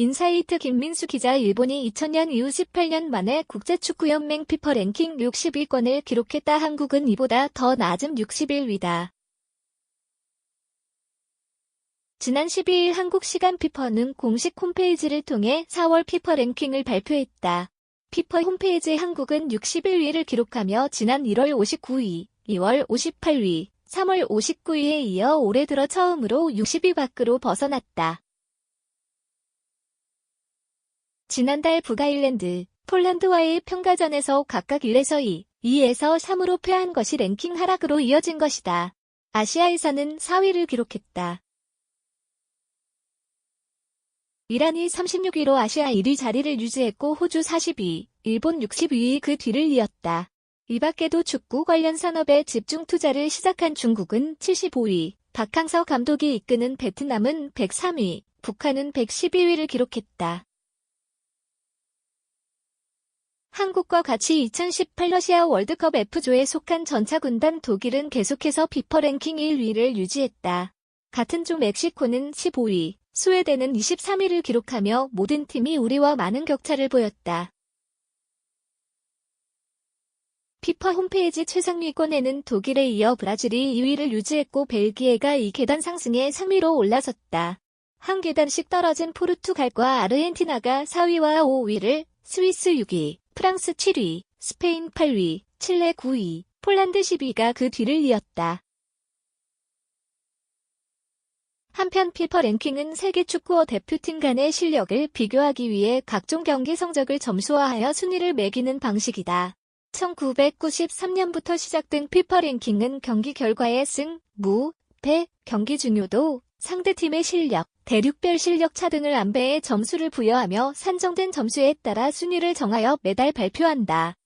인사이트 김민수 기자 일본이 2000년 이후 18년 만에 국제축구연맹 피퍼 랭킹 61권을 기록했다. 한국은 이보다 더 낮은 61위다. 지난 12일 한국 시간 피퍼는 공식 홈페이지를 통해 4월 피퍼 랭킹을 발표했다. 피퍼 홈페이지 한국은 61위를 기록하며 지난 1월 59위, 2월 58위, 3월 59위에 이어 올해 들어 처음으로 60위 밖으로 벗어났다. 지난달 북아일랜드, 폴란드와의 평가전에서 각각 1에서 2, 2에서 3으로 패한 것이 랭킹 하락으로 이어진 것이다. 아시아에서는 4위를 기록했다. 이란이 36위로 아시아 1위 자리를 유지했고 호주 40위, 일본 62위 그 뒤를 이었다. 이 밖에도 축구 관련 산업에 집중 투자를 시작한 중국은 75위, 박항서 감독이 이끄는 베트남은 103위, 북한은 112위를 기록했다. 한국과 같이 2018 러시아 월드컵 F조에 속한 전차군단 독일은 계속해서 피퍼 랭킹 1위를 유지했다. 같은 조 멕시코는 15위, 스웨덴은 23위를 기록하며 모든 팀이 우리와 많은 격차를 보였다. 피파 홈페이지 최상위권에는 독일에 이어 브라질이 2위를 유지했고 벨기에가 이 계단 상승에 3위로 올라섰다. 한 계단씩 떨어진 포르투갈과 아르헨티나가 4위와 5위를, 스위스 6위, 프랑스 7위, 스페인 8위, 칠레 9위, 폴란드 10위가 그 뒤를 이었다. 한편 피퍼 랭킹은 세계 축구어 대표팀 간의 실력을 비교하기 위해 각종 경기 성적을 점수화하여 순위를 매기는 방식이다. 1993년부터 시작된 피퍼 랭킹은 경기 결과의 승, 무, 패, 경기 중요도, 상대팀의 실력, 대륙별 실력 차 등을 안배에 점수를 부여하며 산정된 점수에 따라 순위를 정하여 매달 발표한다.